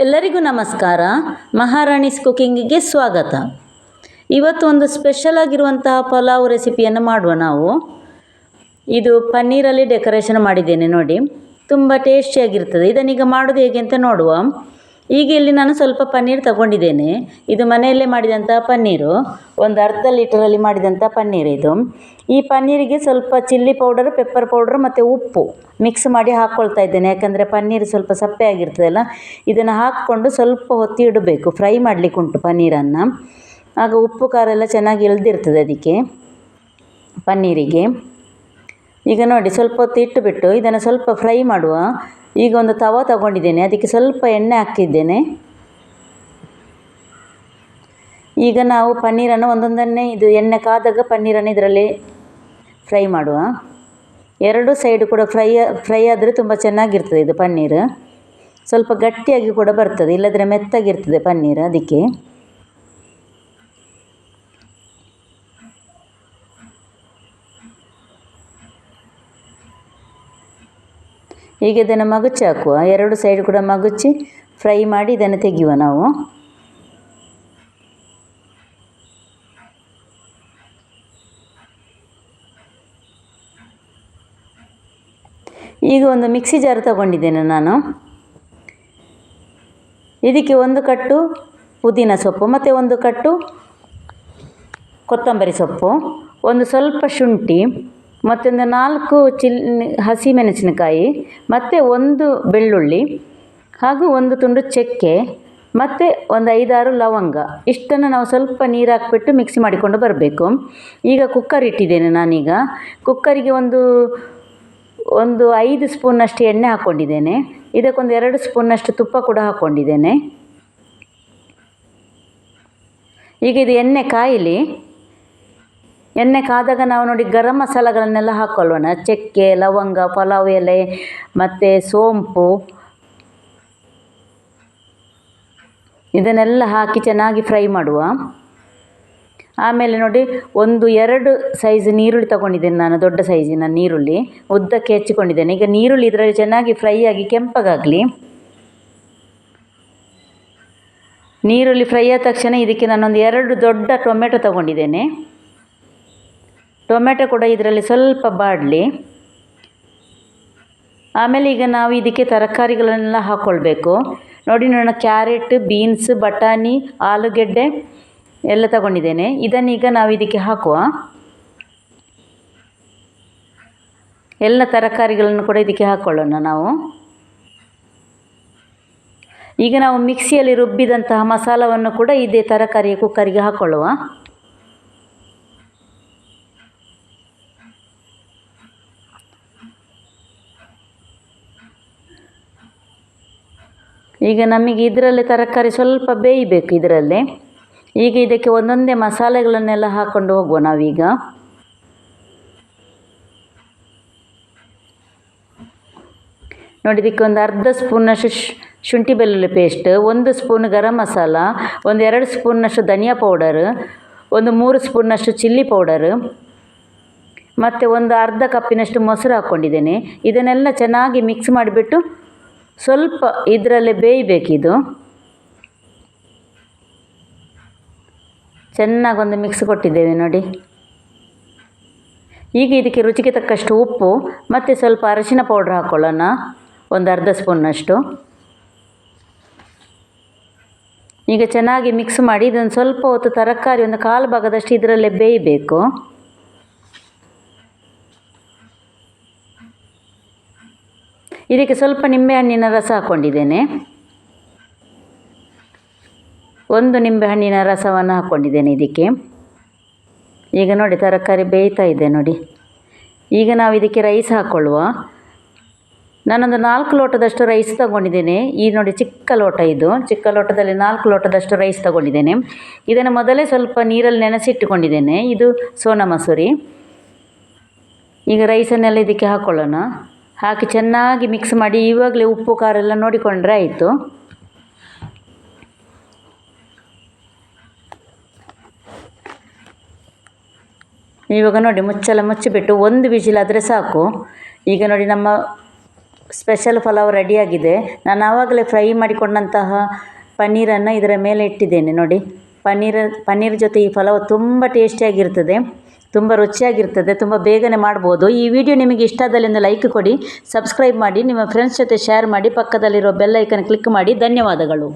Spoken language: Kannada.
ಎಲ್ಲರಿಗೂ ನಮಸ್ಕಾರ. ಮಹಾರಾಣಿಸ್ ಕುಕಿಂಗಿಗೆ ಸ್ವಾಗತ. ಇವತ್ತು ಒಂದು ಸ್ಪೆಷಲ್ ಆಗಿರುವಂತಹ ಪಲಾವ್ ರೆಸಿಪಿಯನ್ನು ಮಾಡುವ ನಾವು. ಇದು ಪನ್ನೀರಲ್ಲಿ ಡೆಕೋರೇಷನ್ ಮಾಡಿದ್ದೇನೆ ನೋಡಿ. ತುಂಬ ಟೇಸ್ಟಿಯಾಗಿರ್ತದೆ ಇದನ್ನೀಗ ಮಾಡೋದು ಹೇಗೆ ಅಂತ ನೋಡುವ. ಈಗ ಇಲ್ಲಿ ನಾನು ಸ್ವಲ್ಪ ಪನ್ನೀರ್ ತಗೊಂಡಿದ್ದೇನೆ. ಇದು ಮನೆಯಲ್ಲೇ ಮಾಡಿದಂಥ ಪನ್ನೀರು. ಒಂದು ಅರ್ಧ ಲೀಟರಲ್ಲಿ ಮಾಡಿದಂಥ ಪನ್ನೀರ್ ಇದು. ಈ ಪನ್ನೀರಿಗೆ ಸ್ವಲ್ಪ ಚಿಲ್ಲಿ ಪೌಡರ್ ಪೆಪ್ಪರ್ ಪೌಡರ್ ಮತ್ತು ಉಪ್ಪು ಮಿಕ್ಸ್ ಮಾಡಿ ಹಾಕ್ಕೊಳ್ತಾ ಇದ್ದೇನೆ. ಯಾಕಂದರೆ ಪನ್ನೀರ್ ಸ್ವಲ್ಪ ಸಪ್ಪೆ ಆಗಿರ್ತದಲ್ಲ, ಇದನ್ನು ಹಾಕ್ಕೊಂಡು ಸ್ವಲ್ಪ ಹೊತ್ತಿ ಇಡಬೇಕು. ಫ್ರೈ ಮಾಡಲಿಕ್ಕೆ ಉಂಟು ಪನ್ನೀರನ್ನು. ಆಗ ಉಪ್ಪು, ಖಾರ ಎಲ್ಲ ಚೆನ್ನಾಗಿ ಇಳ್ದಿರ್ತದೆ ಅದಕ್ಕೆ ಪನ್ನೀರಿಗೆ. ಈಗ ನೋಡಿ ಸ್ವಲ್ಪ ಹೊತ್ತು ಇಟ್ಟುಬಿಟ್ಟು ಇದನ್ನು ಸ್ವಲ್ಪ ಫ್ರೈ ಮಾಡುವ. ಈಗ ಒಂದು ತವ ತಗೊಂಡಿದ್ದೇನೆ. ಅದಕ್ಕೆ ಸ್ವಲ್ಪ ಎಣ್ಣೆ ಹಾಕಿದ್ದೇನೆ. ಈಗ ನಾವು ಪನ್ನೀರನ್ನು ಒಂದೊಂದನ್ನೇ ಇದು ಎಣ್ಣೆ ಕಾದಾಗ ಪನ್ನೀರನ್ನು ಇದರಲ್ಲಿ ಫ್ರೈ ಮಾಡುವ. ಎರಡು ಸೈಡು ಕೂಡ ಫ್ರೈ ಫ್ರೈ ಆದರೆ ತುಂಬ ಚೆನ್ನಾಗಿರ್ತದೆ ಇದು ಪನ್ನೀರು. ಸ್ವಲ್ಪ ಗಟ್ಟಿಯಾಗಿ ಕೂಡ ಬರ್ತದೆ, ಇಲ್ಲದ್ರೆ ಮೆತ್ತಗಿರ್ತದೆ ಪನ್ನೀರು ಅದಕ್ಕೆ. ಈಗ ಇದನ್ನು ಮಗುಚಿ ಹಾಕುವ. ಎರಡು ಸೈಡ್ ಕೂಡ ಮಗುಚಿ ಫ್ರೈ ಮಾಡಿ ಇದನ್ನು ತೆಗೆಯುವ ನಾವು. ಈಗ ಒಂದು ಮಿಕ್ಸಿ ಜಾರ್ ತಗೊಂಡಿದ್ದೇನೆ ನಾನು. ಇದಕ್ಕೆ ಒಂದು ಕಟ್ಟು ಪುದೀನ ಸೊಪ್ಪು, ಮತ್ತು ಒಂದು ಕಟ್ಟು ಕೊತ್ತಂಬರಿ ಸೊಪ್ಪು, ಒಂದು ಸ್ವಲ್ಪ ಶುಂಠಿ ಮತ್ತೊಂದು ನಾಲ್ಕು ಚಿಲ್ ಹಸಿಮೆಣಸಿನಕಾಯಿ ಮತ್ತು ಒಂದು ಬೆಳ್ಳುಳ್ಳಿ, ಹಾಗೂ ಒಂದು ತುಂಡು ಚಕ್ಕೆ, ಮತ್ತು ಒಂದು ಐದಾರು ಲವಂಗ. ಇಷ್ಟನ್ನು ನಾವು ಸ್ವಲ್ಪ ನೀರು ಹಾಕ್ಬಿಟ್ಟು ಮಿಕ್ಸಿ ಮಾಡಿಕೊಂಡು ಬರಬೇಕು. ಈಗ ಕುಕ್ಕರ್ ಇಟ್ಟಿದ್ದೇನೆ ನಾನೀಗ. ಕುಕ್ಕರಿಗೆ ಒಂದು ಒಂದು ಐದು ಸ್ಪೂನಷ್ಟು ಎಣ್ಣೆ ಹಾಕ್ಕೊಂಡಿದ್ದೇನೆ. ಇದಕ್ಕೊಂದು ಎರಡು ಸ್ಪೂನಷ್ಟು ತುಪ್ಪ ಕೂಡ ಹಾಕ್ಕೊಂಡಿದ್ದೇನೆ. ಈಗ ಇದು ಎಣ್ಣೆ ಕಾಯಲಿ ಎಣ್ಣೆ ಕಾದಾಗ ನಾವು ನೋಡಿ ಗರಂ ಮಸಾಲಗಳನ್ನೆಲ್ಲ ಹಾಕ್ಕೊಳ್ಳೋಣ ಚಕ್ಕೆ, ಲವಂಗ, ಪಲಾವ್ ಎಲೆ, ಮತ್ತು ಸೋಂಪು. ಇದನ್ನೆಲ್ಲ ಹಾಕಿ ಚೆನ್ನಾಗಿ ಫ್ರೈ ಮಾಡುವ. ಆಮೇಲೆ ನೋಡಿ ಒಂದು ಎರಡು ಸೈಜ್ ನೀರುಳ್ಳಿ ತಗೊಂಡಿದ್ದೇನೆ ನಾನು, ದೊಡ್ಡ ಸೈಜಿನ ನೀರುಳ್ಳಿ ಉದ್ದಕ್ಕೆ ಹೆಚ್ಚಿಕೊಂಡಿದ್ದೇನೆ. ಈಗ ನೀರುಳ್ಳಿ ಇದರಲ್ಲಿ ಚೆನ್ನಾಗಿ ಫ್ರೈ ಆಗಿ ಕೆಂಪಗಾಗಲಿ. ನೀರುಳ್ಳಿ ಫ್ರೈ ಆದ ತಕ್ಷಣ ಇದಕ್ಕೆ ನಾನೊಂದು ಎರಡು ದೊಡ್ಡ ಟೊಮೆಟೊ ತಗೊಂಡಿದ್ದೇನೆ. ಟೊಮೆಟೊ ಕೂಡ ಇದರಲ್ಲಿ ಸ್ವಲ್ಪ ಬಾಡಲಿ. ಆಮೇಲೆ ಈಗ ನಾವು ಇದಕ್ಕೆ ತರಕಾರಿಗಳನ್ನೆಲ್ಲ ಹಾಕ್ಕೊಳ್ಬೇಕು ನೋಡಿ ನಾನು ಕ್ಯಾರೆಟ್, ಬೀನ್ಸ್, ಬಟಾಣಿ, ಆಲೂಗೆಡ್ಡೆ ಎಲ್ಲ ತಗೊಂಡಿದ್ದೇನೆ. ಇದನ್ನೀಗ ನಾವು ಇದಕ್ಕೆ ಹಾಕುವ. ಎಲ್ಲ ತರಕಾರಿಗಳನ್ನು ಕೂಡ ಇದಕ್ಕೆ ಹಾಕ್ಕೊಳ್ಳೋಣ ನಾವು. ಈಗ ನಾವು ಮಿಕ್ಸಿಯಲ್ಲಿ ರುಬ್ಬಿದಂತಹ ಮಸಾಲವನ್ನು ಕೂಡ ಇದೇ ತರಕಾರಿಯ ಕುಕ್ಕರಿಗೆ ಹಾಕ್ಕೊಳ್ಳುವ ಈಗ ನಮಗೆ ಇದರಲ್ಲಿ ತರಕಾರಿ ಸ್ವಲ್ಪ ಬೇಯಬೇಕು ಇದರಲ್ಲಿ. ಈಗ ಇದಕ್ಕೆ ಒಂದೊಂದೇ ಮಸಾಲೆಗಳನ್ನೆಲ್ಲ ಹಾಕ್ಕೊಂಡು ಹೋಗುವ ನಾವೀಗ. ನೋಡಿ, ಇದಕ್ಕೆ ಒಂದು ಅರ್ಧ ಸ್ಪೂನಷ್ಟು ಶುಂಠಿ ಬೆಳ್ಳುಳ್ಳಿ ಪೇಸ್ಟ್ ಒಂದು ಸ್ಪೂನ್ ಗರಂ ಮಸಾಲ, ಒಂದು ಎರಡು ಸ್ಪೂನ್ನಷ್ಟು ಧನಿಯಾ ಪೌಡರ್, ಒಂದು ಮೂರು ಸ್ಪೂನ್ನಷ್ಟು ಚಿಲ್ಲಿ ಪೌಡರ್, ಮತ್ತು ಒಂದು ಅರ್ಧ ಕಪ್ಪಿನಷ್ಟು ಮೊಸರು ಹಾಕ್ಕೊಂಡಿದ್ದೇನೆ ಇದನ್ನೆಲ್ಲ ಚೆನ್ನಾಗಿ ಮಿಕ್ಸ್ ಮಾಡಿಬಿಟ್ಟು ಸ್ವಲ್ಪ ಇದರಲ್ಲೇ ಬೇಯಬೇಕಿದು. ಚೆನ್ನಾಗೊಂದು ಮಿಕ್ಸ್ ಕೊಟ್ಟಿದ್ದೇವೆ ನೋಡಿ. ಈಗ ಇದಕ್ಕೆ ರುಚಿಗೆ ತಕ್ಕಷ್ಟು ಉಪ್ಪು, ಮತ್ತು ಸ್ವಲ್ಪ ಅರಶಿನ ಪೌಡ್ರ್ ಹಾಕ್ಕೊಳ್ಳೋಣ ಒಂದು ಅರ್ಧ ಸ್ಪೂನ್ನಷ್ಟು ಈಗ ಚೆನ್ನಾಗಿ ಮಿಕ್ಸ್ ಮಾಡಿ, ಇದೊಂದು ಸ್ವಲ್ಪ ಹೊತ್ತು ತರಕಾರಿ, ಒಂದು ಕಾಲು ಭಾಗದಷ್ಟು ಇದರಲ್ಲೇ ಬೇಯಬೇಕು. ಇದಕ್ಕೆ ಸ್ವಲ್ಪ ನಿಂಬೆಹಣ್ಣಿನ ರಸ ಹಾಕ್ಕೊಂಡಿದ್ದೇನೆ ಒಂದು ನಿಂಬೆಹಣ್ಣಿನ ರಸವನ್ನು ಹಾಕ್ಕೊಂಡಿದ್ದೇನೆ ಇದಕ್ಕೆ. ಈಗ ನೋಡಿ ತರಕಾರಿ ಬೇಯ್ತಾ ಇದೆ ನೋಡಿ. ಈಗ ನಾವು ಇದಕ್ಕೆ ರೈಸ್ ಹಾಕ್ಕೊಳ್ಳುವ ನಾನೊಂದು ನಾಲ್ಕು ಲೋಟದಷ್ಟು ರೈಸ್ ತಗೊಂಡಿದ್ದೇನೆ. ಈ ನೋಡಿ ಚಿಕ್ಕ ಲೋಟ ಇದು. ಚಿಕ್ಕ ಲೋಟದಲ್ಲಿ ನಾಲ್ಕು ಲೋಟದಷ್ಟು ರೈಸ್ ತಗೊಂಡಿದ್ದೇನೆ. ಇದನ್ನು ಮೊದಲೇ ಸ್ವಲ್ಪ ನೀರಲ್ಲಿ ನೆನೆಸಿಟ್ಟುಕೊಂಡಿದ್ದೇನೆ. ಇದು ಸೋನಾ ಮಸೂರಿ. ಈಗ ರೈಸನ್ನೆಲ್ಲ ಇದಕ್ಕೆ ಹಾಕ್ಕೊಳ್ಳೋಣ ಹಾಕಿ ಚೆನ್ನಾಗಿ ಮಿಕ್ಸ್ ಮಾಡಿ ಇವಾಗಲೇ ಉಪ್ಪು, ಖಾರ ಎಲ್ಲ ನೋಡಿಕೊಂಡ್ರೆ ಆಯಿತು. ಇವಾಗ ನೋಡಿ ಮುಚ್ಚೆಲ್ಲ ಮುಚ್ಚಿಬಿಟ್ಟು ಒಂದು ವಿಜಿಲ್ ಆದರೆ ಸಾಕು. ಈಗ ನೋಡಿ ನಮ್ಮ ಸ್ಪೆಷಲ್ ಪಲಾವ್ ರೆಡಿಯಾಗಿದೆ. ನಾನು ಆವಾಗಲೇ ಫ್ರೈ ಮಾಡಿಕೊಂಡಂತಹ ಪನ್ನೀರನ್ನು ಇದರ ಮೇಲೆ ಇಟ್ಟಿದ್ದೇನೆ ನೋಡಿ. ಪನ್ನೀರ, ಪನ್ನೀರ್ ಜೊತೆ ಈ ಪಲಾವ್ ತುಂಬ ಟೇಸ್ಟಿಯಾಗಿರ್ತದೆ ತುಂಬ ರುಚಿಯಾಗಿರ್ತದೆ, ತುಂಬ ಬೇಗನೆ ಮಾಡ್ಬೋದು. ಈ ವಿಡಿಯೋ ನಿಮಗೆ ಇಷ್ಟ ಆದಲ್ಲಿ ಒಂದು ಲೈಕ್ ಕೊಡಿ ಸಬ್ಸ್ಕ್ರೈಬ್ ಮಾಡಿ, ನಿಮ್ಮ ಫ್ರೆಂಡ್ಸ್ ಜೊತೆ ಶೇರ್ ಮಾಡಿ, ಪಕ್ಕದಲ್ಲಿರೋ ಬೆಲ್ ಕ್ಲಿಕ್ ಮಾಡಿ. ಧನ್ಯವಾದಗಳು.